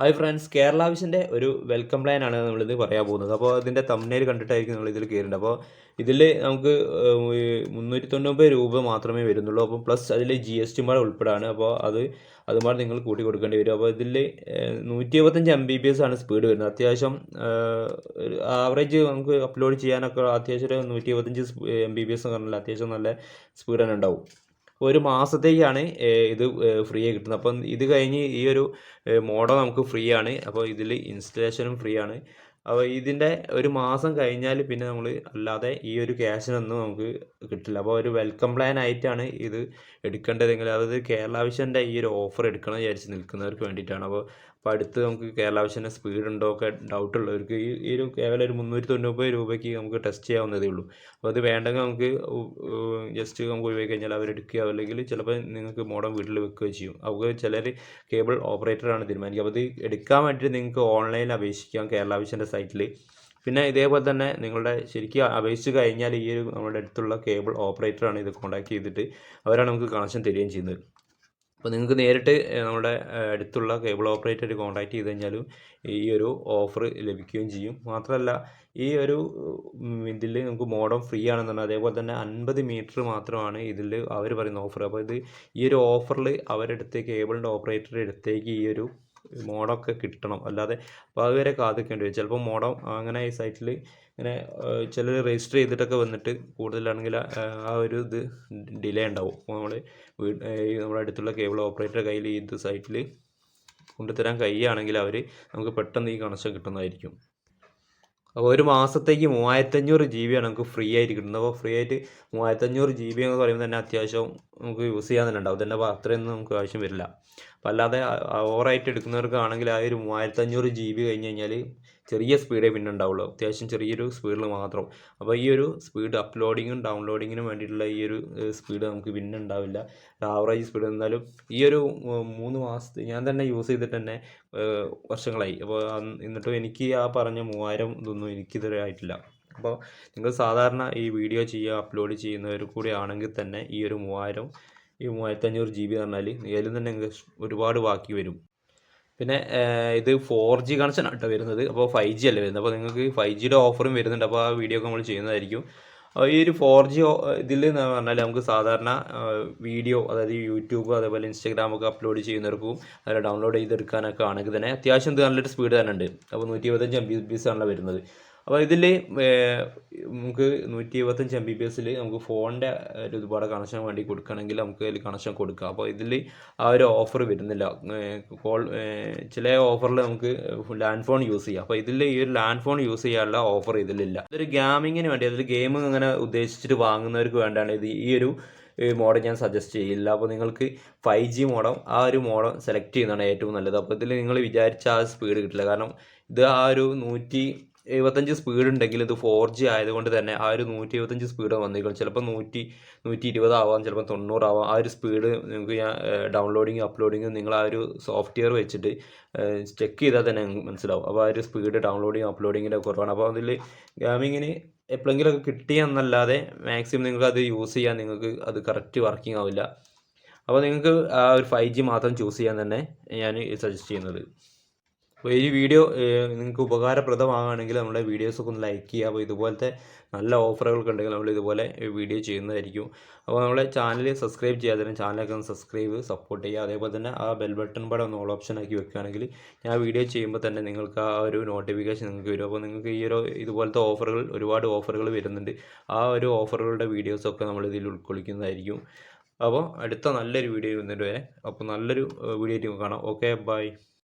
Hi friends Kerala വിഷന്റെ ഒരു welcome plan ആണ് നമ്മളിത് പറയാൻ പോകുന്നത്. അപ്പോൾ അതിന്റെ തമ്മിൽ കണ്ടിട്ടായിരിക്കും നമ്മൾ ഇതിൽ കയറുന്നത് അപ്പോൾ ഇതിൽ നമുക്ക് മുന്നൂറ്റി തൊണ്ണൂറ് രൂപ മാത്രമേ വരുന്നുള്ളൂ. അപ്പം പ്ലസ് അതിൽ ജി എസ് ടി മാർ ഉൾപ്പെടാണ്. അപ്പോൾ അത് അതുമാർ നിങ്ങൾ കൂട്ടി കൊടുക്കേണ്ടി വരും. അപ്പോൾ ഇതിൽ നൂറ്റി ഇരുപത്തഞ്ച് എം ബി ബി എസ് ആണ് സ്പീഡ് വരുന്നത്. അത്യാവശ്യം ആവറേജ് നമുക്ക് അപ്ലോഡ് ചെയ്യാനൊക്കെ അത്യാവശ്യം ഒരു നൂറ്റി ഇരുപത്തഞ്ച് എം ബി ബി എസ് എന്ന് പറഞ്ഞാൽ അത്യാവശ്യം നല്ല സ്പീഡ് തന്നെ ഉണ്ടാവും. ഒരു മാസത്തേക്കാണ് ഇത് ഫ്രീ ആയി കിട്ടുന്നത്. അപ്പം ഇത് കഴിഞ്ഞ് ഈ ഒരു മോഡൽ നമുക്ക് ഫ്രീ ആണ്. അപ്പോൾ ഇതിൽ ഇൻസ്റ്റലേഷനും ഫ്രീ ആണ്. അപ്പോൾ ഇതിന്റെ ഒരു മാസം കഴിഞ്ഞാൽ പിന്നെ നമ്മൾ അല്ലാതെ ഈ ഒരു ക്യാഷിനൊന്നും നമുക്ക് കിട്ടില്ല. അപ്പോൾ ഒരു വെൽക്കം പ്ലാൻ ആയിട്ടാണ് ഇത് എടുക്കേണ്ടതെങ്കിൽ അതായത് കേരള വിഷന്റെ ഈ ഒരു ഓഫർ എടുക്കണം വിചാരിച്ച് നിൽക്കുന്നവർക്ക് വേണ്ടിയിട്ടാണ്. അപ്പോൾ അപ്പോൾ അടുത്ത് നമുക്ക് കേരള വിഷന്റെ സ്പീഡ് ഉണ്ടോ ഒക്കെ ഡൗട്ട് ഉള്ളവർക്ക് ഈ ഈ ഒരു കേവലം ഒരു മുന്നൂറ്റി തൊണ്ണൂറ് രൂപയ്ക്ക് നമുക്ക് ടെസ്റ്റ് ചെയ്യാവുന്നതേ ഉള്ളൂ. അപ്പോൾ അത് വേണ്ടെങ്കിൽ നമുക്ക് ജസ്റ്റ് നമുക്ക് ഒഴിവാക്കി കഴിഞ്ഞാൽ അവരെടുക്കുക അല്ലെങ്കിൽ ചിലപ്പോൾ നിങ്ങൾക്ക് മോഡം വീട്ടിൽ വെക്കുകയോ ചെയ്യും. അവർക്ക് ചിലർ കേബിൾ ഓപ്പറേറ്ററാണ് തീരുമാനിക്കുക. അപ്പോൾ ഇത് എടുക്കാൻ വേണ്ടി നിങ്ങൾക്ക് ഓൺലൈനിൽ അപേക്ഷിക്കാം കേരള വിഷന്റെ സൈറ്റിൽ പിന്നെ ഇതേപോലെ തന്നെ നിങ്ങളുടെ ശരിക്കും അപേക്ഷിച്ച് കഴിഞ്ഞാൽ ഈ ഒരു നമ്മുടെ അടുത്തുള്ള കേബിൾ ഓപ്പറേറ്ററാണ് ഇത് കോൺടാക്ട് ചെയ്തിട്ട് അവരാണ് നമുക്ക് കണക്ഷൻ തരികയും ചെയ്യുന്നത്. അപ്പോൾ നിങ്ങൾക്ക് നേരിട്ട് നമ്മുടെ അടുത്തുള്ള കേബിൾ ഓപ്പറേറ്റർ കോൺടാക്ട് ചെയ്ത് കഴിഞ്ഞാലും ഈ ഒരു ഓഫർ ലഭിക്കുകയും ചെയ്യും. മാത്രമല്ല ഈ ഒരു ഇതിൽ നമുക്ക് മോഡം ഫ്രീ ആണെന്നുണ്ട് അതേപോലെ തന്നെ അൻപത് മീറ്റർ മാത്രമാണ് ഇതിൽ അവർ പറയുന്ന ഓഫർ. അപ്പോൾ ഇത് ഈ ഒരു ഓഫറിൽ അവരെടുത്ത് കേബിളിന്റെ ഓപ്പറേറ്ററുടെ അടുത്തേക്ക് ഈ ഒരു മോഡമൊക്കെ കിട്ടണം. അല്ലാതെ അപ്പോൾ അതുവരെ കാത്തിക്കേണ്ടി വരും. ചിലപ്പോൾ മോഡം അങ്ങനെ ഈ സൈറ്റിൽ ഇങ്ങനെ ചിലർ രജിസ്റ്റർ ചെയ്തിട്ടൊക്കെ വന്നിട്ട് കൂടുതലാണെങ്കിൽ ആ ഒരു ഇത് ഡിലേ ഉണ്ടാവും. നമ്മൾ നമ്മുടെ അടുത്തുള്ള കേബിൾ ഓപ്പറേറ്റർ കയ്യിൽ ഈ ഇത് സൈറ്റിൽ കൊണ്ടുതരാൻ കഴിയുകയാണെങ്കിൽ അവർ നമുക്ക് പെട്ടെന്ന് ഈ കണക്ഷൻ കിട്ടുന്നതായിരിക്കും. അപ്പോൾ ഒരു മാസത്തേക്ക് മൂവായിരത്തഞ്ഞൂറ് ജി ബിയാണ് നമുക്ക് ഫ്രീ ആയിട്ട് കിട്ടുന്നത്. അപ്പോൾ ഫ്രീ ആയിട്ട് മൂവായിരത്തഞ്ഞൂറ് ജി ബി എന്ന് പറയുമ്പോൾ തന്നെ അത്യാവശ്യം നമുക്ക് യൂസ് ചെയ്യാൻ തന്നെ ഉണ്ടാവും ഇതിന്റെ അത്രയൊന്നും നമുക്ക് ആവശ്യം വരില്ല. അപ്പോൾ അല്ലാതെ ഓവറായിട്ട് എടുക്കുന്നവർക്കാണെങ്കിൽ ആ ഒരു മൂവായിരത്തഞ്ഞൂറ് ജി ബി കഴിഞ്ഞ് കഴിഞ്ഞാൽ ചെറിയ സ്പീഡേ പിന്നെ ഉണ്ടാവുള്ളൂ. അത്യാവശ്യം ചെറിയൊരു സ്പീഡിൽ മാത്രം. അപ്പോൾ ഈ ഒരു സ്പീഡ് അപ്ലോഡിങ്ങും ഡൗൺലോഡിങ്ങിനും വേണ്ടിയിട്ടുള്ള ഈ ഒരു സ്പീഡ് നമുക്ക് പിന്നെ ഉണ്ടാവില്ല. ആവറേജ് സ്പീഡ് എന്നാലും ഈ ഒരു മൂന്ന് മാസത്തെ ഞാൻ തന്നെ യൂസ് ചെയ്തിട്ട് തന്നെ വർഷങ്ങളായി. അപ്പോൾ എന്നിട്ടും എനിക്ക് ആ പറഞ്ഞ മൂവായിരം ഇതൊന്നും എനിക്കിതുവരെ ആയിട്ടില്ല. അപ്പോൾ നിങ്ങൾ സാധാരണ ഈ വീഡിയോ ചെയ്യുക അപ്ലോഡ് ചെയ്യുന്നവർ കൂടി ആണെങ്കിൽ തന്നെ ഈ ഒരു മൂവായിരം ഈ മൂവായിരത്തഞ്ഞൂറ് ജി ബി പറഞ്ഞാൽ ഇതിൽ തന്നെ നിങ്ങൾക്ക് ഒരുപാട് ബാക്കി വരും. പിന്നെ ഇത് ഫോർ ജി കണക്ഷൻ ആട്ടോ വരുന്നത്. അപ്പോൾ ഫൈവ് ജി അല്ലേ വരുന്നത്. അപ്പോൾ നിങ്ങൾക്ക് ഫൈവ് ജിയുടെ ഓഫറും വരുന്നുണ്ട്. അപ്പോൾ ആ വീഡിയോ ഒക്കെ നമ്മൾ ചെയ്യുന്നതായിരിക്കും. ഈ ഒരു ഫോർ ജി ഇതിൽ എന്ന് പറഞ്ഞാൽ നമുക്ക് സാധാരണ വീഡിയോ അതായത് യൂട്യൂബ് അതേപോലെ ഇൻസ്റ്റാഗ്രാം ഒക്കെ അപ്ലോഡ് ചെയ്യുന്നവർക്കും അതിൽ ഡൗൺലോഡ് ചെയ്തെടുക്കാനൊക്കെ ആണെങ്കിൽ തന്നെ അത്യാവശ്യം നല്ലൊരു സ്പീഡ് തന്നെ ഉണ്ട്. അപ്പോൾ നൂറ്റി ഇരുപത്തഞ്ച് എം ബി ബി ആണല്ലോ വരുന്നത്. അപ്പോൾ ഇതിൽ നമുക്ക് നൂറ്റി ഇരുപത്തഞ്ച് എം ബി ബി എസിൽ നമുക്ക് ഫോണിന്റെ ഒരു ഒരുപാട് കണക്ഷൻ വേണ്ടി കൊടുക്കണമെങ്കിൽ നമുക്ക് അതിൽ കണക്ഷൻ കൊടുക്കാം. അപ്പോൾ ഇതിൽ ആ ഒരു ഓഫർ വരുന്നില്ല. കോൾ ചില ഓഫറിൽ നമുക്ക് ലാൻഡ് ഫോൺ യൂസ് ചെയ്യാം. അപ്പോൾ ഇതിൽ ഈ ഒരു ലാൻഡ് ഫോൺ യൂസ് ചെയ്യാനുള്ള ഓഫർ ഇതിലില്ല. ഇതൊരു ഗെയിമിങ്ങിന് വേണ്ടി അതിൽ ഗെയിം അങ്ങനെ ഉദ്ദേശിച്ചിട്ട് വാങ്ങുന്നവർക്ക് വേണ്ടിയാണ് ഇത് ഈ ഒരു മോഡൽ ഞാൻ സജസ്റ്റ് ചെയ്യില്ല. അപ്പോൾ നിങ്ങൾക്ക് ഫൈവ് ജി മോഡം ആ ഒരു മോഡം സെലക്ട് ചെയ്യുന്നതാണ് ഏറ്റവും നല്ലത്. അപ്പോൾ ഇതിൽ നിങ്ങൾ വിചാരിച്ച ആ സ്പീഡ് കിട്ടില്ല. കാരണം ഇത് ആ ഒരു നൂറ്റി എഴുപത്തഞ്ച് സ്പീഡ് ഉണ്ടെങ്കിൽ ഇത് ഫോർ ജി ആയതുകൊണ്ട് തന്നെ ആ ഒരു നൂറ്റി എഴുപത്തഞ്ച് സ്പീഡ് വന്നിരിക്കും ചിലപ്പോൾ നൂറ്റി നൂറ്റി ഇരുപതാവാം ചിലപ്പോൾ തൊണ്ണൂറാവാം ആ ഒരു സ്പീഡ് നിങ്ങൾക്ക് ഞാൻ ഡൗൺലോഡിങ് അപ്ലോഡിങ് നിങ്ങൾ ആ ഒരു സോഫ്റ്റ്വെയർ വെച്ചിട്ട് ചെക്ക് ചെയ്താൽ തന്നെ മനസ്സിലാവും. അപ്പോൾ ആ ഒരു സ്പീഡ് ഡൗൺലോഡിങ് അപ്ലോഡിങ്ങിന്റെ കുറവാണ്. അപ്പോൾ അതിൽ ഗ്യാമിങ്ങിന് എപ്പോഴെങ്കിലുമൊക്കെ കിട്ടിയെന്നല്ലാതെ മാക്സിമം നിങ്ങൾക്ക് അത് യൂസ് ചെയ്യാൻ നിങ്ങൾക്ക് അത് കറക്റ്റ് വർക്കിംഗ് ആവില്ല. അപ്പോൾ നിങ്ങൾക്ക് ആ ഒരു ഫൈവ് ജി മാത്രം ചൂസ് ചെയ്യാൻ തന്നെ ഞാൻ സജസ്റ്റ് ചെയ്യുന്നത്. അപ്പോൾ ഈ വീഡിയോ നിങ്ങൾക്ക് ഉപകാരപ്രദമാകുകയാണെങ്കിൽ നമ്മുടെ വീഡിയോസൊക്കെ ഒന്ന് ലൈക്ക് ചെയ്യുക. അപ്പോൾ ഇതുപോലത്തെ നല്ല ഓഫറുകളൊക്കെ ഉണ്ടെങ്കിൽ നമ്മൾ ഇതുപോലെ വീഡിയോ ചെയ്യുന്നതായിരിക്കും. അപ്പോൾ നമ്മളെ ചാനൽ സബ്സ്ക്രൈബ് ചെയ്യാതെ ചാനലൊക്കെ ഒന്ന് സബ്സ്ക്രൈബ് സപ്പോർട്ട് ചെയ്യുക. അതേപോലെ തന്നെ ആ ബെൽ ബട്ടൺ പാടെ ഒന്ന് ഓൾ ഓപ്ഷൻ ആക്കി വെക്കുകയാണെങ്കിൽ ഞാൻ വീഡിയോ ചെയ്യുമ്പോൾ തന്നെ നിങ്ങൾക്ക് ആ ഒരു നോട്ടിഫിക്കേഷൻ നിങ്ങൾക്ക് വരും. അപ്പോൾ നിങ്ങൾക്ക് ഈ ഒരു ഇതുപോലത്തെ ഓഫറുകൾ ഒരുപാട് ഓഫറുകൾ വരുന്നുണ്ട്. ആ ഒരു ഓഫറുകളുടെ വീഡിയോസൊക്കെ നമ്മൾ ഇതിൽ ഉൾക്കൊള്ളിക്കുന്നതായിരിക്കും. അപ്പോൾ അടുത്ത നല്ലൊരു വീഡിയോ വന്നിട്ട് വരെ അപ്പോൾ നല്ലൊരു വീഡിയോ കാണാം. Okay bye.